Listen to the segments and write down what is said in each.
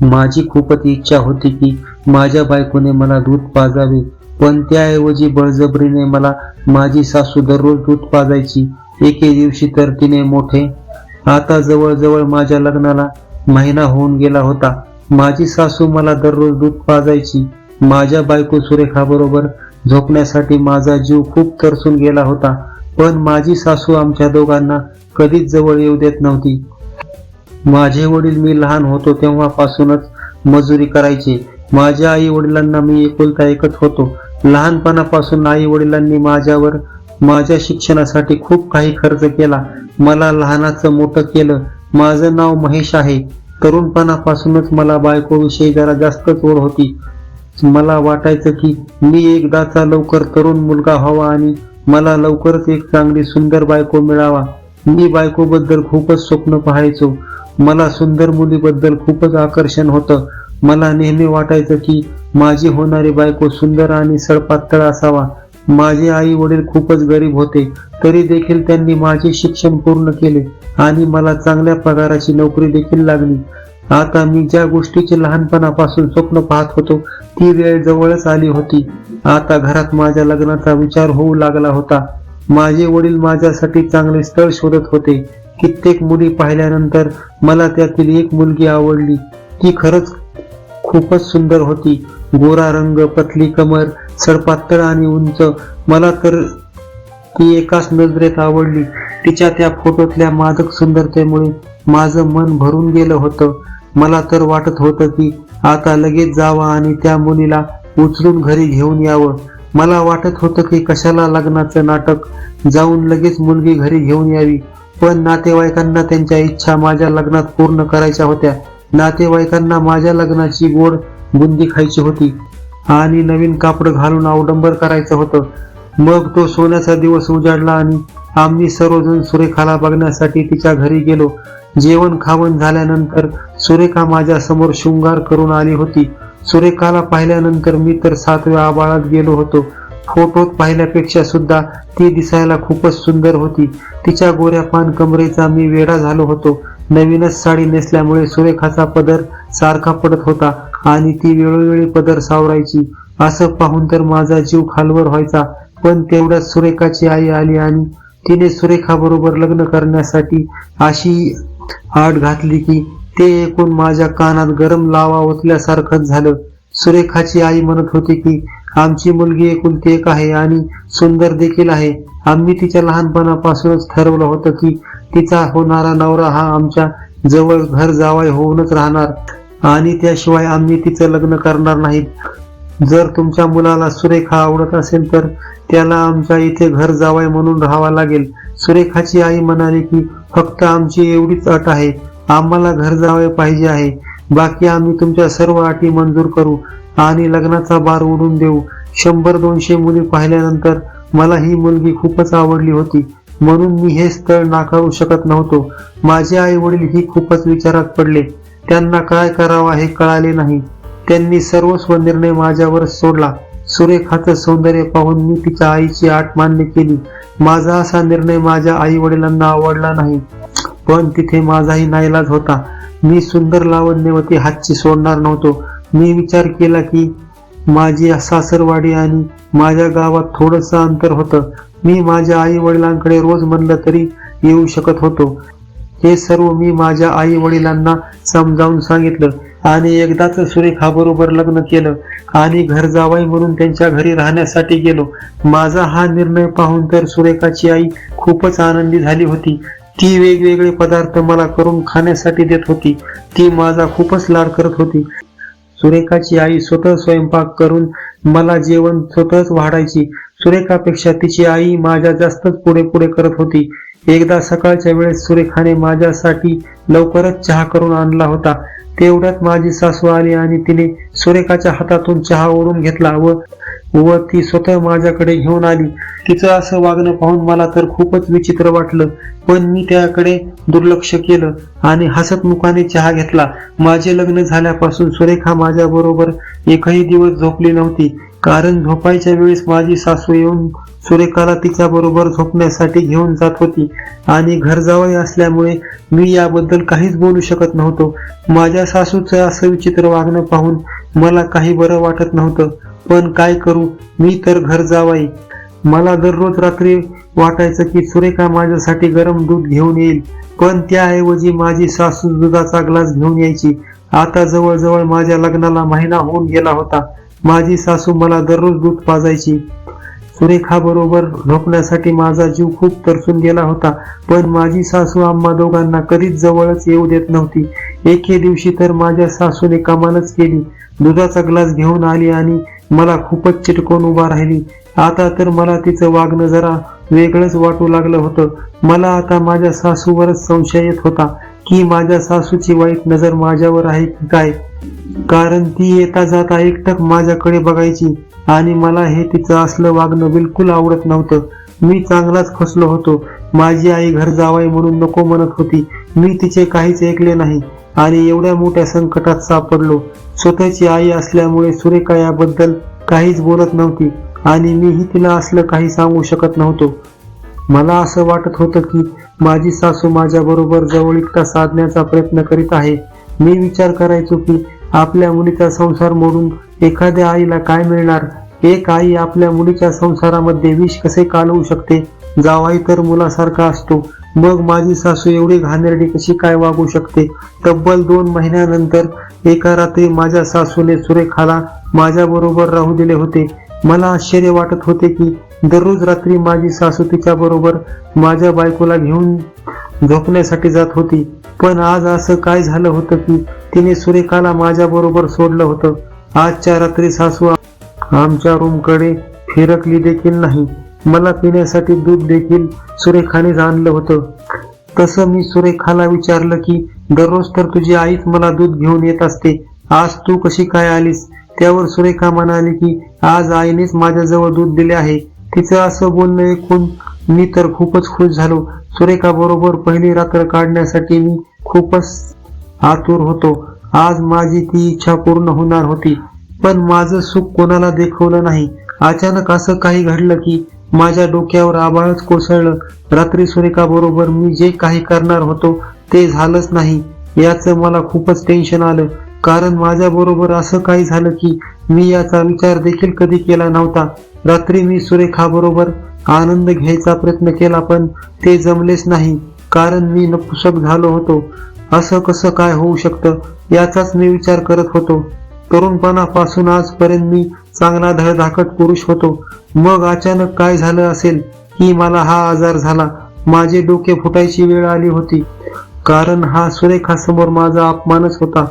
माझी खूपच इच्छा होती की माझ्या बायकोने मला दूध पाजावे पण त्याऐवजी बळजबरीने मला माझी सासू दररोज दूध पाजायची. एके दिवशी तर तिने मोठे आता जवळजवळ माझ्या लग्नाला महिना होऊन गेला होता. माझी सासू मला दररोज दूध पाजायची. माझ्या बायको सुरेखाबरोबर झोपण्यासाठी माझा जीव खूप तरसून गेला होता पण माझी सासू आमच्या दोघांना कधीच जवळ येऊ देत नव्हती. माझे वडील मी लहान होतो तेव्हापासूनच मजुरी करायचे. माझ्या आई वडिलांना मी एकुलता एकच होतो. लहानपणापासून आई वडिलांनी माझ्यावर माझ्या शिक्षणासाठी खूप काही खर्च केला. मला लहानाचं मोठं केलं. माझं नाव महेश आहे. तरुणपणापासूनच मला बायकोविषयी जरा जास्तच ओढ होती. मला वाटायचं की मी एकदाचा लवकर तरुण मुलगा व्हावा आणि मला लवकरच एक चांगली सुंदर बायको मिळावा. मी बायकोबद्दल खूपच स्वप्न पाहायचो. मला सुंदर मुलीबद्दल खूपच आकर्षण होतं. मला नेहमी वाटायचं की माझी होणारी बायको सुंदर आणि सडपातळ असावा. माझे आई वडील खूपच गरीब होते तरी देखील त्यांनी माझे शिक्षण पूर्ण केले आणि मला चांगल्या पगाराची नोकरी देखील लागली. आता मी ज्या गोष्टीचे लहानपणापासून स्वप्न पाहत होतो ती वेळ जवळच आली होती. आता घरात माझ्या लग्नाचा विचार होऊ लागला होता. माझे वडील माझ्यासाठी चांगले स्थळ शोधत होते. कित्येक मुली पाहिल्यानंतर मला त्यातील एक मुलगी आवडली. ती खरंच खूपच सुंदर होती. गोरा रंग पतली कमर सडपातळ आणि उंच. मला तर ती एकाच नजरेत आवडली. तिच्या त्या फोटोतल्या मादक सुंदरतेमुळे माझं मन भरून गेलं होतं. मला तर वाटत होतं की आता लगेच जावा आणि त्या मुलीला उचलून घरी घेऊन यावं. मला वाटत होतं की कशाला लग्नाचं नाटक जाऊन लगेच मुलगी घरी घेऊन यावी. पण नातेवाईकांना त्यांच्या इच्छा माझ्या लग्नात पूर्ण करायच्या होत्या. नातेवाईकांना माझ्या लग्नाची गोड बुंदी खायची होती. आणि नवीन कापड घालून अवडंबर करायचं होतं. मग तो सोन्याचा दिवस उजाडला आणि आम्ही सर्वजण सुरेखाला बघण्यासाठी तिच्या घरी गेलो. जेवण खावण झाल्यानंतर सुरेखा माझ्यासमोर शृंगार करून आली होती. सुरेखाला पाहिल्यानंतर मी तर सातव्या आबाळात गेलो होतो. फोटोत पाहिल्यापेक्षा सुद्धा ती दिसायला खूपच सुंदर होती. तिच्या गोऱ्या पान कमरेचा मी वेडा झालो होतो. नवीनच साडी नेसल्यामुळे सुरेखाचा पदर सारखा पडत होता आणि ती वेळोवेळी पदर सावरायची. असं पाहून तर माझा जीव खालवर व्हायचा. पण तेवढ्यात सुरेखाची आई आली आणि तिने सुरेखा बरोबर लग्न करण्यासाठी अशी आट घातली की ते ऐकून माझ्या कानात गरम लावा ओतल्यासारखंच झालं. सुरेखाची आई म्हणत होती की आमची मुलगी एकुलती एक आहे आणि सुंदर देखील आहे. आम्ही तिच्या लहानपणापासूनच ठरवलं होतं की तिचा होणारा नवरा हा आमच्या जवळ घर जावाय होऊनच राहणार आणि त्याशिवाय आम्ही तिचं लग्न करणार नाहीत. जर तुमच्या मुलाला सुरेखा आवडत असेल तर त्याला आमच्या इथे घर जावाय म्हणून राहावं लागेल. सुरेखाची आई म्हणाली की फक्त आमची एवढीच अट आहे. आम्हाला घर जावे पाहिजे आहे. बाकी आम्ही तुमच्या सर्व अटी मंजूर करू आणि लग्नाचा बार ओढून देऊ. शंभर दोनशे मुली पाहिल्यानंतर मला ही मुलगी खूपच आवडली होती. म्हणून मी हे स्थळ नाकारू शकत नव्हतो. माझे आई वडील ही खूपच विचारात पडले. त्यांना काय करावं हे कळाले नाही. त्यांनी सर्वस्व निर्णय माझ्यावर सोडला. सुरेखाचं सौंदर्य पाहून मी तिच्या आईची आठ मान्य केली. माझा असा निर्णय माझ्या आई वडिलांना आवडला नाही. पण तिथे माझाही नाईलाज होता. मी सुंदर लावण्यवती हातची सोडणार नव्हतो. मी विचार केला की माझी सासरवाडी आणि माझ्या गावात थोडंसं अंतर होतं. मी माझ्या आई वडिलांकडे रोज म्हणलं तरी येऊ शकत होतो. हे सर्व मी माझ्या आई वडिलांना समजावून सांगितलं आणि एकदाच सुरेखा बरोबर लग्न केलं आणि घर जावाई म्हणून त्यांच्या घरी राहण्यासाठी गेलो. माझा हा निर्णय पाहून तर सुरेखाची आई खूपच आनंदी झाली होती. ती वेगवेगळे पदार्थ मला करून खाण्यासाठी देत होती. ती माझा खूपच लाड करत होती. सुरेखाची आई स्वतः स्वयंपाक करून मला जेवण स्वतःच वाढायची. सुरेखापेक्षा तिची आई माझ्या जास्तच पुढे पुढे करत होती. एकदा सकाळच्या वेळेस सुरेखाने माझ्यासाठी लवकरच चहा करून आणला होता. तेवढ्यात माझी सासू आली आणि तिने सुरेखाच्या हातातून चहा ओढून घेतला व व ती स्वतः माझ्याकडे घेऊन आली. तिचं असं वागणं पाहून मला तर खूपच विचित्र वाटलं पण मी त्याकडे दुर्लक्ष केलं आणि हसत मुखाने चहा घेतला. माझे लग्न झाल्यापासून सुरेखा माझ्याबरोबर एकही दिवस झोपली नव्हती कारण झोपायच्या वेळेस माझी सासू येऊन सुरेखाला तिच्या बरोबर झोपण्यासाठी घेऊन जात होती. आणि घरजावई असल्यामुळे मी याबद्दल काहीच बोलू शकत नव्हतो. माझ्या सासूचं असं विचित्र वागणं पाहून मला काही बरं वाटत नव्हतं. पण काय करू? मी तर घर जावाई. मला दररोज रात्री वाटायचं की सुरेखा माझ्यासाठी गरम दूध घेऊन येईल. पण त्याऐवजी माझी सासू दुधाचा ग्लास घेऊन यायची. आता जवळजवळ माझ्या लग्नाला महिना होऊन गेला होता. माझी सासू मला दररोज दूध पाजायची. सुरेखाबरोबर झोपण्यासाठी माझा जीव खूप तरसून गेला होता. पण माझी सासू आम्हा दोघांना कधीच जवळच येऊ देत नव्हती. एके दिवशी तर माझ्या सासूने कमालच केली. दुधाचा ग्लास घेऊन आली आणि मला खूपच चिटकून उभा राहिली. आता तर मला तिचं वागणं जरा वेगळंच वाटू लागलं होतं. मला आता माझ्या सासूवरच संशय येत होता की माझ्या सासूची वाईट नजर माझ्यावर आहे की काय? कारण ती येता जाता एकटक माझ्याकडे बघायची. आणि मला हे तिचं असलं वागणं बिलकुल आवडत नव्हतं. मी चांगलाच फसलो होतो. माझी आई घर जावाई म्हणून नको म्हणत होती. मी तिचे काहीच ऐकले नाही. आणि एवढ्या मोठ्या संकटात सापडलो. स्वतःची आई असल्यामुळे सुरेखा याबद्दल काहीच बोलत नव्हती. आणि मीही तिला असलं काही सांगू शकत नव्हतो. मला असं वाटत होतं की माझी सासू माझ्याबरोबर जवळीकता साधण्याचा प्रयत्न करीत आहे. मी विचार करायचो की आपल्या मुलीचा संसार मोडून एखाद्या आईला काय मिळणार? एक आई आपल्या मुलीच्या संसारामध्ये विष कसे कालवू शकते? जावाई तर मुलासारखा असतो. मग माझी सासू एवढी घाणेरडी कशी काय वागू शकते? तब्बल दोन महिन्यानंतर एका रात्री माझ्या सासूने सुरेखाला माझ्याबरोबर राहू दिले होते. मला आश्चर्य वाटत होते की दररोज रात्री माझी सासू तिच्या बरोबर माझ्या बायकोला घेऊन झोपण्यासाठी जात होती. पण आज असं काय झालं होतं की तिने सुरेखाला माझ्या बरोबर सोडलं होतं. आजच्या रात्री सासू आमच्या रूमकडे फिरकली देखील नाही. मला पिण्यासाठी दूध देखील सुरेखानेच आणलं होतं. तसं मी सुरेखाला विचारलं की दररोज तर तुझी आईच मला दूध घेऊन येत असते. आज तू कशी काय आलीस? त्यावर सुरेखा म्हणाली की आज आईनेच माझ्याजवळ दूध दिले आहे. तिचं असं बोलणं ऐकून मी तर खूपच खुश झालो. सुरेखा बरोबर पहिली रात्र काढण्यासाठी मी खूपच आतुर होतो. आज माझी ती इच्छा पूर्ण होणार होती पण माझं सुख कोणाला देखवलं नाही. अचानक असं काही घडलं की माझ्या डोक्यावर आबाळच कोसळलं. रात्री सुरेखा बरोबर मी जे काही करणार होतो ते झालंच नाही याचं मला खूपच टेन्शन आलं. कारण माझ्या बरोबर असं काही झालं की मी याचा विचार देखील कधी केला नव्हता. रात्री मी सुरेखाबरोबर आनंद घ्यायचा प्रयत्न केला पण ते जमलेच नाही. कारण मी नपुसक झालो होतो. असं कसं काय होऊ शकतं? याचाच मी विचार करत होतो. तरुणपणापासून आजपर्यंत मी चांगला धडधाकट पुरुष होतो. मग अचानक काय झालं असेल? की मला हा आजार झाला. माझे डोके फुटायची वेळ आली होती. कारण हा सुरेखासमोर माझा अपमानच होता.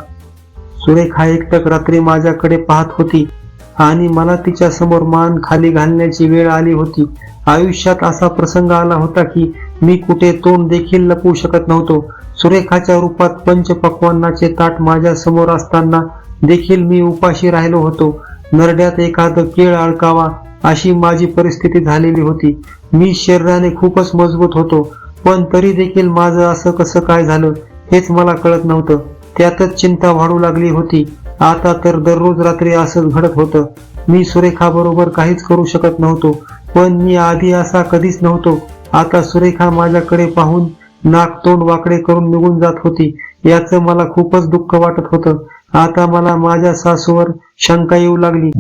सुरेखा एकटक रात्री माझ्याकडे पाहत होती. आणि मला तिच्या समोर मान खाली घालण्याची वेळ आली होती. आयुष्यात असा प्रसंग आला होता की मी कुठे तोंड देखील लपवू शकत नव्हतो. सुरेखाच्या रूपात पंचपक्वान्नाचे ताट माझ्यासमोर असताना देखील मी उपाशी राहिलो होतो. नरड्यात एखादं केळ अडकावा अशी माझी परिस्थिती झालेली होती. मी शरीराने खूपच मजबूत होतो पण तरी देखील माझं असं कसं काय झालं हेच मला कळत नव्हतं. त्यातच चिंता वाढू लागली होती. आता तर दररोज रात्री असंच घडत होतं. मी सुरेखा बरोबर काहीच करू शकत नव्हतो पण मी आधी असा कधीच नव्हतो. आता सुरेखा माझ्याकडे पाहून नाक तोंड वाकडे करून निघून जात होती. याचं मला खूपच दुःख वाटत होतं. आता मला माझ्या सासूवर शंका येऊ लागली.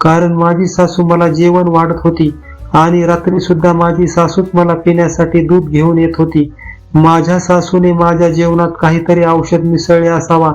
कारण माझी सासू मला जेवण वाढत होती आणि रात्री सुद्धा माझी सासूच मला पिण्यासाठी दूध घेऊन येत होती. माझ्या सासूने माझ्या जेवणात काहीतरी औषध मिसळले असावा.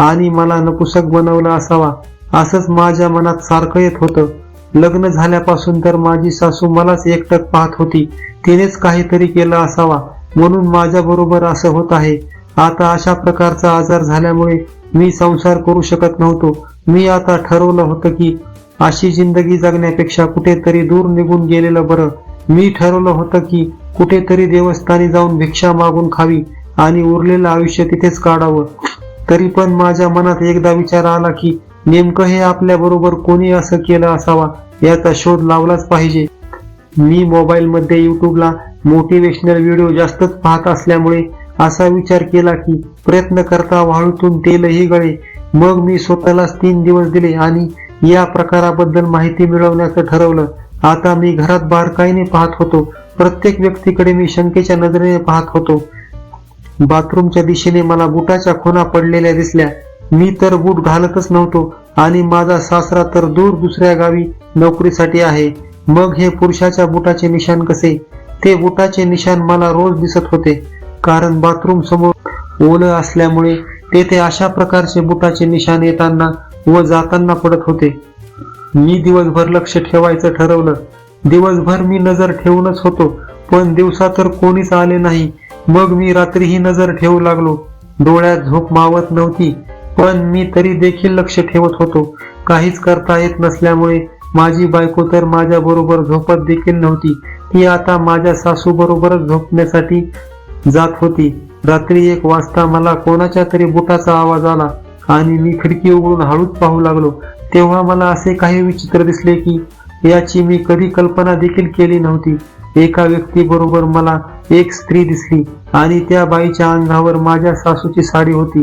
आणि मला नपुसक बनवला असावा. असंच माझ्या मनात सारखं येत होतं. लग्न झाल्यापासून तर माझी सासू मलाच एकटक पाहत होती. तिनेच काहीतरी केलं असावा. म्हणून माझ्या बरोबर असं होत आहे. आता अशा प्रकारचा आजार झाल्यामुळे मी संसार करू शकत नव्हतो. मी आता ठरवलं होतं की अशी जिंदगी जगण्यापेक्षा कुठेतरी दूर निघून गेलेलं बरं. मी ठरवलं होतं की कुठेतरी देवस्थानी जाऊन भिक्षा मागून खावी आणि उरलेलं आयुष्य तिथेच काढावं. तरी पण माझ्या मनात एकदा विचार आला की नेमकं हे आपल्या बरोबर कोणी असं केलं असावा याचा शोध लावलाच पाहिजे. मी मोबाईल मध्ये युट्यूबला मोटिवेशनल व्हिडिओ जास्तच पाहत असल्यामुळे असा विचार केला की प्रयत्न करता वाळूतून तेलही गळे. मग मी स्वतःलाच तीन दिवस दिले आणि या प्रकाराबद्दल माहिती मिळवण्याचं ठरवलं. आता मी घरात बारकाईने पाहत होतो. प्रत्येक व्यक्तीकडे मी शंकेच्या नजरेने पाहत होतो. बाथरूमच्या दिशेने मला बुटाच्या खुणा पडलेल्या दिसल्या. मी तर बूट घालतच नव्हतो आणि माझा सासरा तर दूर दुसऱ्या गावी नोकरीसाठी आहे. मग हे पुरुषाच्या बुटाचे निशाण कसे? ते बुटाचे निशाण मला रोज दिसत होते. कारण बाथरूम समोर ओलं असल्यामुळे तेथे अशा प्रकारचे बुटाचे निशाण येताना व जाताना पडत होते. मी दिवसभर लक्ष ठेवायचं ठरवलं. दिवसभर मी नजर ठेवूनच होतो पण दिवसा तर कोणीच आले नाही. मग मी रात्रीही नजर ठेवू लागलो. डोळ्यात झोप मावत नव्हती पण मी तरी देखील लक्ष ठेवत होतो. काहीच करता येत नसल्यामुळे माझी बायको तर माझ्या बरोबर झोपत देखील नव्हती. ती आता माझ्या सासू बरोबरच झोपण्यासाठी जात होती. रात्री एक वाजता मला कोणाच्या तरी बुटाचा आवाज आला आणि मी खिडकी उघडून हळूच पाहू लागलो. तेव्हा मला असे काही विचित्र दिसले की याची मी कधी कल्पना देखील केली नव्हती. एका व्यक्तीबरोबर मला एक स्त्री दिसली आणि त्या बाईच्या अंगावर माझ्या सासूची साडी होती.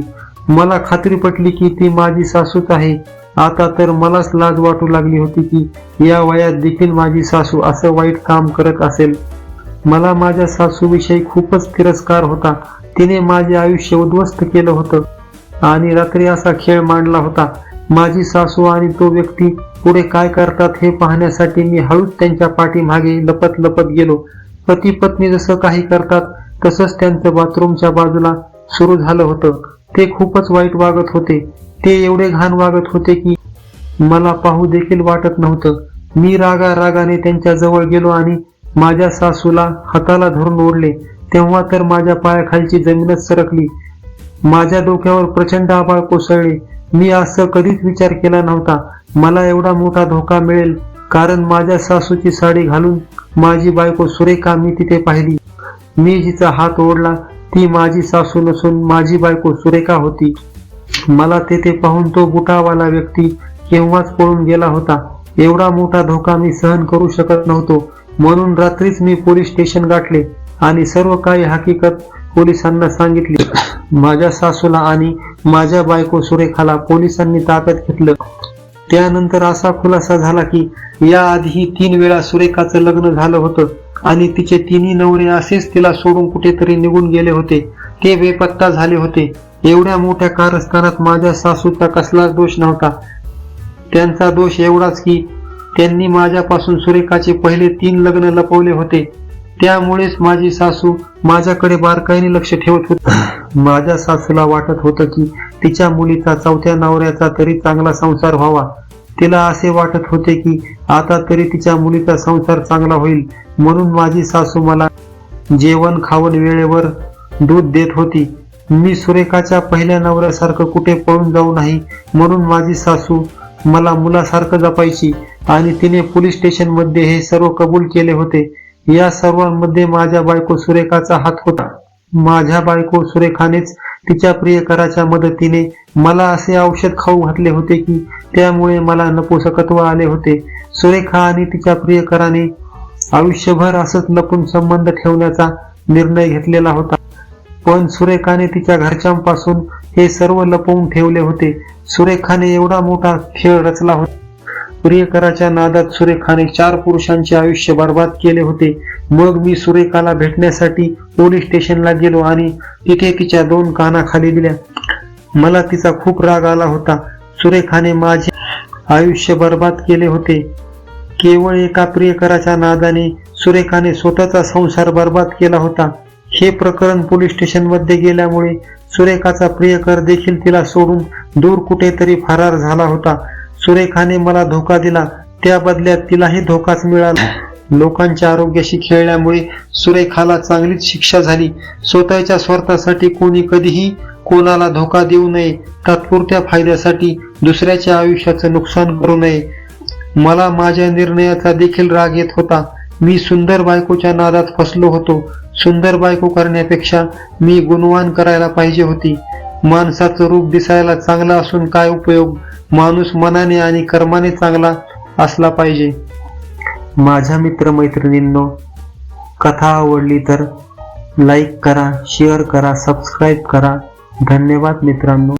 मला खात्री पटली की ती माझी सासूच आहे. आता तर मलाच लाज वाटू लागली होती की या वयात देखील माझी सासू असं वाईट काम करत असेल. मला माझ्या सासूविषयी खूपच तिरस्कार होता. तिने माझे आयुष्य उद्ध्वस्त केलं होतं आणि रात्री असा खेळ मांडला होता. माझी सासू आणि तो व्यक्ती पुढे काय करतात हे पाहण्यासाठी मी हळूच त्यांच्या पाठीमागे लपत लपत गेलो. पती पत्नी जसं काही करतात तसंच त्यांचं बाथरूमच्या बाजूला सुरू झालं होतं. ते खूपच वाईट वागत होते. ते एवढे घाण वागत होते की मला पाहू देखील वाटत नव्हतं. मी रागा रागाने त्यांच्या जवळ गेलो आणि माझ्या सासूला हाताला धरून ओढले. तेव्हा तर माझ्या पायाखालची जमीनच सरकली. माझ्या डोक्यावर प्रचंड आबाळ कोसळले. मी असं कधीच विचार केला नव्हता. मला एवढा मोठा धोका मिळेल कारण माझ्या सासूची साडी घालून माझी बायको सुरेखा मी तिथे पाहिली. मी जिचा हात ओढला ती माझी सासू नसून माझी बायको सुरेखा होती. मला तेथे पाहून तो बुटावाला व्यक्ती केव्हाच पळून गेला होता. एवढा मोठा धोका मी सहन करू शकत नव्हतो. म्हणून रात्रीच मी पोलीस स्टेशन गाठले आणि सर्व काही हकीकत पोलिसांना सांगितली. माझ्या सासूला आणि माझ्या बायको सुरेखाला पोलिसांनी ताब्यात घेतलं. त्यानंतर असा खुलासा झाला की याआधीही तीन वेळा सुरेखाचं लग्न झालं होतं आणि तिचे तिन्ही नवरे असेच तिला सोडून कुठेतरी निघून गेले होते. ते बेपत्ता झाले होते. एवढ्या मोठ्या कारस्थानात माझ्या सासूचा कसलाच दोष नव्हता. त्यांचा दोष एवढाच की त्यांनी माझ्यापासून सुरेखाचे पहिले तीन लग्न लपवले होते. त्यामुळेच माझी सासू माझ्याकडे बारकाईने लक्ष ठेवत होती. माझ्या सासूला वाटत होतं की तिच्या मुलीचा चौथ्या नवऱ्याचा तरी चांगला संसार व्हावा. तिला असे वाटत होते की आता तरी तिच्या मुलीचा संसार चांगला होईल. म्हणून माझी सासू मला जेवण खावण वेळेवर दूध देत होती. मी सुरेखाच्या पहिल्या नवऱ्यासारखं कुठे पळून जाऊ नाही. म्हणून माझी सासू मला मुलासारखं जपायची आणि तिने पोलीस स्टेशनमध्ये हे सर्व कबूल केले होते. या सर्वांमध्ये माझ्या बायको सुरेखाचा हात होता. माझ्या बायको सुरेखानेच तिच्या प्रियकराच्या मदतीने मला असे औषध खाऊ घातले होते की त्यामुळे मला नपुसकत्व आले होते. सुरेखा आणि तिच्या प्रियकराने आयुष्यभर असंच लपून संबंध ठेवण्याचा निर्णय घेतलेला होता. पण सुरेखाने तिच्या घरच्यांपासून हे सर्व लपवून ठेवले होते. सुरेखाने एवढा मोठा खेळ रचला होता. प्रियकराच्या नादात सुरेखाने चार पुरुषांचे आयुष्य बर्बाद केले होते. मग मी सुरेखाला भेटण्यासाठी पोलीस स्टेशनला गेलो आणि तिथे तिच्या दोन कानाखाली दिल्या. मला तिचा खूप राग आला होता. सुरेखाने माझे आयुष्य बर्बाद केले होते. केवळ एका प्रियकराच्या नादाने सुरेखाने स्वतःचा संसार बर्बाद केला होता. हे प्रकरण पोलीस स्टेशनमध्ये गेल्यामुळे सुरेखाचा प्रियकर देखील तिला सोडून दूर कुठेतरी फरार झाला होता. सुरेखाने मला धोका दिला. त्या बदल्यात तिलाही धोकाच मिळाला. लोकांच्या आरोग्याशी खेळल्यामुळे सुरेखाला चांगलीच शिक्षा झाली. स्वतःच्या स्वार्थासाठी कोणी कधीही कोणाला धोका देऊ नये. तात्पुरत्या फायद्यासाठी दुसऱ्याच्या आयुष्याचं नुकसान करू नये. मला माझ्या निर्णयाचा देखील राग येत होता. मी सुंदर बायकोच्या नादात फसलो होतो. सुंदर बायको करण्यापेक्षा मी गुणवान करायला पाहिजे होती. माणसाचं रूप दिसायला चांगला असून काय उपयोग? माणूस मनाने आणि कर्माने चांगला असला पाहिजे. माझ्या मित्रमैत्रिणींनो कथा आवडली तर लाईक करा शेअर करा सबस्क्राईब करा. धन्यवाद मित्रांनो.